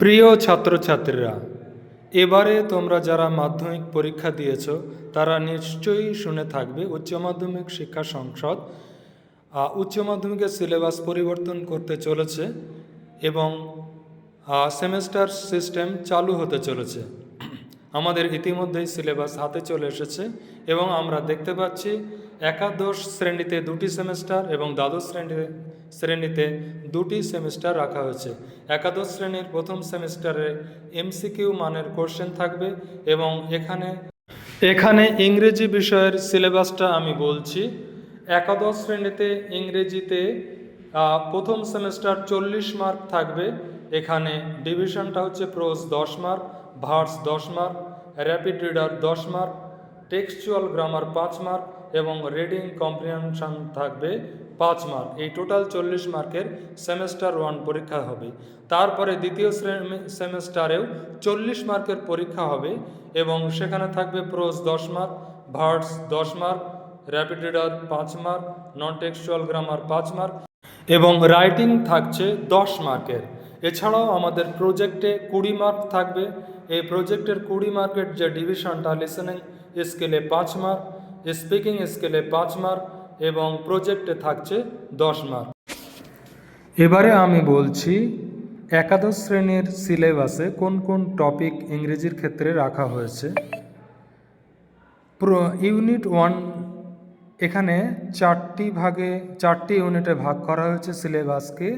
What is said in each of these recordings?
প্রিয় ছাত্রছাত্রীরা, এবারে তোমরা যারা মাধ্যমিক পরীক্ষা দিয়েছ, তারা নিশ্চয়ই শুনে থাকবে উচ্চ মাধ্যমিক শিক্ষা সংসদ উচ্চ মাধ্যমিকের সিলেবাস পরিবর্তন করতে চলেছে এবং সেমেস্টার সিস্টেম চালু হতে চলেছে। আমাদের ইতিমধ্যেই সিলেবাস হাতে চলে এসেছে এবং আমরা দেখতে পাচ্ছি একাদশ শ্রেণীতে দুটি সেমেস্টার এবং দ্বাদশ শ্রেণীতে শ্রেণীতে দুটি সেমিস্টার রাখা হয়েছে। একাদশ শ্রেণির প্রথম সেমেস্টারে এমসিকিউ মানের কোশ্চেন থাকবে এবং এখানে এখানে ইংরেজি বিষয়ের সিলেবাসটা আমি বলছি। একাদশ শ্রেণীতে ইংরেজিতে প্রথম সেমিস্টার চল্লিশ মার্ক থাকবে। এখানে ডিভিশনটা হচ্ছে প্রোজ দশ মার্ক ভার্স দশ মার্ক র্যাপিড রিডার দশ মার্ক টেক্সচুয়াল গ্রামার পাঁচ মার্ক এবং রিডিং কম্প্রিহেনশন থাকবে পাঁচ মার্ক এই টোটাল চল্লিশ মার্কের সেমেস্টার ওয়ান পরীক্ষা হবে। তারপরে দ্বিতীয় সেমেস্টারেও চল্লিশ মার্কের পরীক্ষা হবে এবং সেখানে থাকবে প্রোজ দশ মার্ক ভার্স দশ মার্ক র্যাপিড রিডার পাঁচ মার্ক নন টেক্সচুয়াল গ্রামার পাঁচ মার্ক এবং রাইটিং থাকছে দশ মার্কের এছাড়াও আমাদের প্রজেক্টে কুড়ি মার্ক থাকবে। এই প্রজেক্টের কুড়ি মার্কের যে ডিভিশনটা লিসেনিং স্কেলে পাঁচ মার্ক স্পিকিং স্কেলে পাঁচ মার্ক এবং প্রজেক্টে থাকছে দশ মার্ক। এবারে আমি বলছি, একাদশ শ্রেণির সিলেবাসে কোন কোন টপিক ইংরেজির ক্ষেত্রে রাখা হয়েছে? ইউনিট ওয়ান, এখানে চারটি ভাগে, চারটি ইউনিটে ভাগ করা হয়েছে সিলেবাসকে।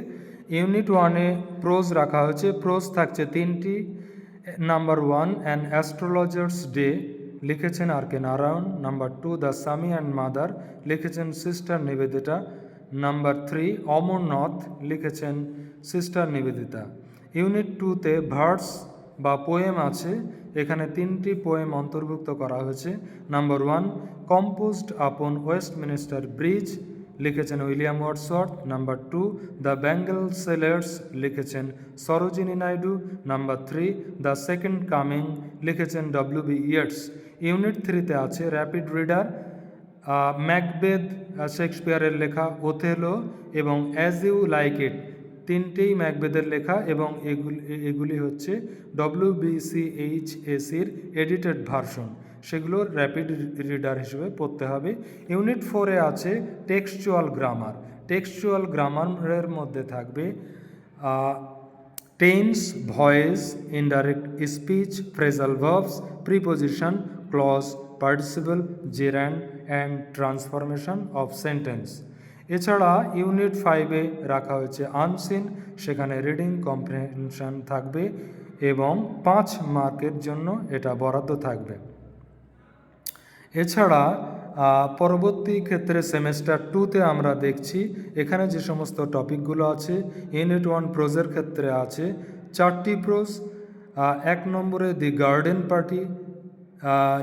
ইউনিট ওয়ানে প্রোজ রাখা হয়েছে, প্রোজ থাকছে তিনটি number one and astrologer's day. লিখেছেন R K Narayan, number two the Swami and mother, লিখেছেন sister Nivedita, number three Amarnath, লিখেছেন সিস্টার নিবেদিতা। ইউনিট টুতে ভার্স বা পোয়েম আছে, এখানে তিনটি পোয়েম অন্তর্ভুক্ত করা হয়েছে। Number one, composed upon Westminster bridge লিখেছেন William Wordsworth number two, the bangle sellers লিখেছেন Sarojini Naidu, number three, the second coming লিখেছেন ডব্লিউ বি ইয়ার্স। ইউনিট থ্রিতে আছে র্যাপিড রিডার ম্যাকবেদ শেক্সপিয়ারের লেখা ওথেলো এবং অ্যাজ ইউ লাইক ইট, তিনটেই ম্যাকবেদের লেখা এবং এগুলি এগুলি হচ্ছে ডব্লিউবিসিএইচএসির এডিটেড ভার্সন। সেগুলো র্যাপিড রিডার হিসেবে পড়তে হবে। ইউনিট ফোরে আছে টেক্সচুয়াল গ্রামার টেক্সচুয়াল গ্রামারের মধ্যে থাকবে tense voice indirect speech phrasal verbs preposition clause participle gerund and transformation of sentence এছাড়া ইউনিট ফাইভে রাখা হয়েছে আনসিন সেখানে রিডিং কম্প্রিহেনশন থাকবে এবং পাঁচ মার্কের জন্য এটা বরাদ্দ থাকবে। এছাড়া পরবর্তী ক্ষেত্রে সেমেস্টার টুতে আমরা দেখছি, এখানে যে সমস্ত টপিকগুলো আছে ইউনিট ওয়ান প্রোজের ক্ষেত্রে আছে, চারটি প্রোজ এক নম্বরে দি গার্ডেন পার্টি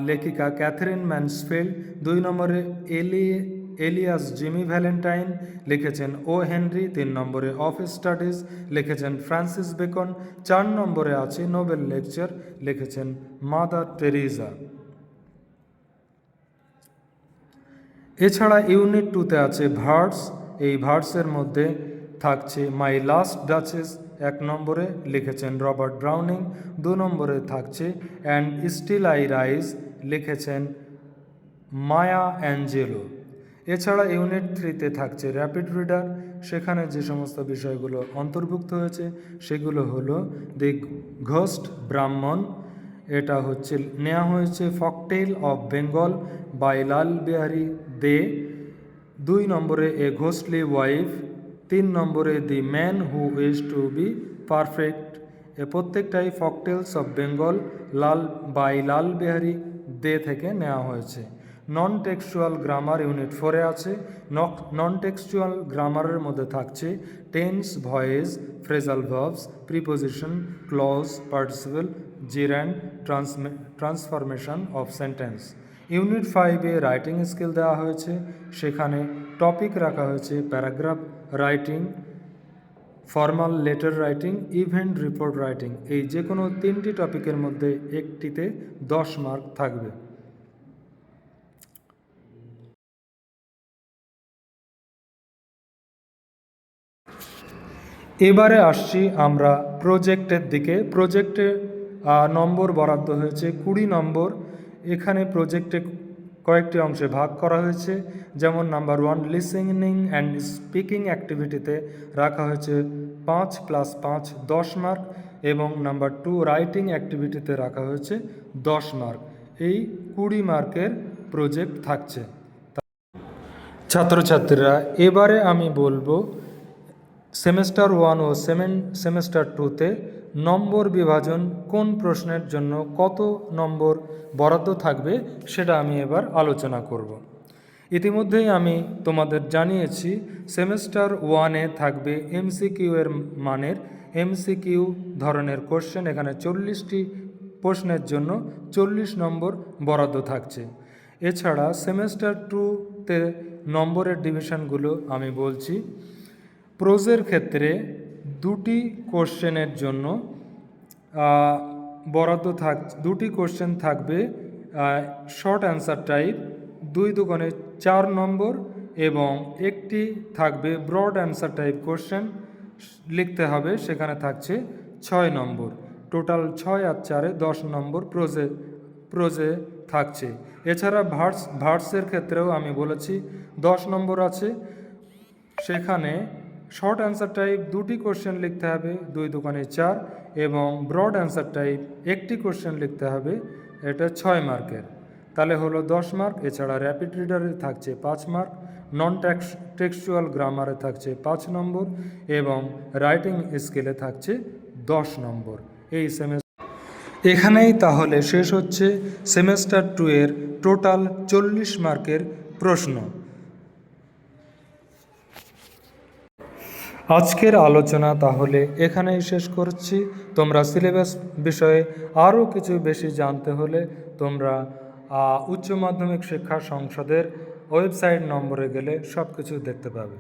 লেখিকা ক্যাথরিন ম্যানসফিল্ড দুই নম্বরে এলি এলিয়াস জিমি ভ্যালেন্টাইন লিখেছেন ও হেনরি তিন নম্বরে অফ স্টাডিজ লিখেছেন ফ্রান্সিস বেকন চার নম্বরে আছে নোবেল লেকচার লিখেছেন মাদার টেরিজা এছাড়া ইউনিট টুতে আছে ভার্স, এই ভার্সের মধ্যে থাকছে মাই লাস্ট ডাচেস, এক নম্বরে লিখেছেন রবার্ট ব্রাউনিং, দু নম্বরে থাকছে অ্যান্ড স্টিল আই রাইজ, লিখেছেন মায়া অ্যাঞ্জেলো। এছাড়া ইউনিট থ্রিতে থাকছে র্যাপিড রিডার, সেখানে যে সমস্ত বিষয়গুলো অন্তর্ভুক্ত হয়েছে, সেগুলো হলো দি ঘোস্ট ব্রাহ্মণ, এটা হচ্ছে নেওয়া হয়েছে folktale of Bengal by Lal Behari Dey, দুই নম্বরে এ ঘোস্টলি ওয়াইফ, তিন নম্বরে the man who wished to be perfect. এ প্রত্যেকটাই folktales of Bengal, Lal, by Lal Behari Dey থেকে নেওয়া হয়েছে। নন টেক্সচুয়াল গ্রামার ইউনিট ফোরে আছে। নন টেক্সচুয়াল গ্রামারের মধ্যে থাকছে tense voice phrasal verbs preposition clause participle gerund transformation of sentence unit ফাইভে রাইটিং স্কিল দেওয়া হয়েছে। সেখানে টপিক রাখা হয়েছে paragraph writing, formal letter writing, event report writing. এই যে কোনো তিনটি টপিকের মধ্যে একটিতে দশ মার্ক থাকবে। এবারে আসছি আমরা প্রজেক্টের দিকে। প্রজেক্টে নম্বর বরাদ্দ হয়েছে কুড়ি নম্বর। এখানে প্রজেক্টে কয়েকটি অংশে ভাগ করা হয়েছে। যেমন number one listening and speaking অ্যাক্টিভিটিতে রাখা হয়েছে পাঁচ প্লাস পাঁচ, দশ মার্ক এবং নাম্বার টু রাইটিং অ্যাক্টিভিটিতে রাখা হয়েছে দশ মার্ক এই কুড়ি মার্কের প্রজেক্ট থাকছে। ছাত্রছাত্রীরা, এবারে আমি বলব সেমেস্টার ওয়ান ও সেমেন সেমেস্টার টুতে নম্বর বিভাজন কোন প্রশ্নের জন্য কত নম্বর বরাদ্দ থাকবে সেটা আমি এবার আলোচনা করব। ইতিমধ্যেই আমি তোমাদের জানিয়েছি, সেমেস্টার ওয়ানে থাকবে এমসিকিউ এর মানের, এমসিকিউ ধরনের কোশ্চেন, এখানে চল্লিশটি প্রশ্নের জন্য চল্লিশ নম্বর বরাদ্দ থাকছে। এছাড়া সেমেস্টার টুতে নম্বরের ডিভিশনগুলো আমি বলছি। প্রোজের ক্ষেত্রে দুটি কোশ্চেনের জন্য বরাদ্দ থাক, দুটি কোশ্চেন থাকবে শর্ট অ্যান্সার টাইপ দুই দোকানে চার নম্বর এবং একটি থাকবে ব্রড অ্যান্সার টাইপ কোশ্চেন লিখতে হবে, সেখানে থাকছে ছয় নম্বর। টোটাল ছয় আর চারে দশ নম্বর প্রোজে প্রোজে থাকছে। এছাড়া ভার্স ভার্সের ক্ষেত্রেও আমি বলেছি, দশ নম্বর আছে, সেখানে শর্ট অ্যান্সার টাইপ দুটি কোশ্চেন লিখতে হবে, দুই দোকানে চার, এবং ব্রড অ্যান্সার টাইপ একটি কোশ্চেন লিখতে হবে, এটা ছয় মার্কের। তাহলে হলো দশ মার্ক, এছাড়া র্যাপিড রিডারে থাকছে পাঁচ মার্ক নন ট্যাক্স টেক্সচুয়াল গ্রামারে থাকছে পাঁচ নম্বর, এবং রাইটিং স্কেলে থাকছে দশ নম্বর। এই সেমেস্টার এখানেই তাহলে শেষ হচ্ছে সেমেস্টার টু এর টোটাল চল্লিশ মার্কের প্রশ্ন। আজকের আলোচনা তাহলে এখানেই শেষ করছি। তোমরা সিলেবাস বিষয়ে আরও কিছু বেশি জানতে হলে তোমরা উচ্চ মাধ্যমিক শিক্ষা সংসদের ওয়েবসাইট নম্বরে গেলে সব কিছু দেখতে পাবে।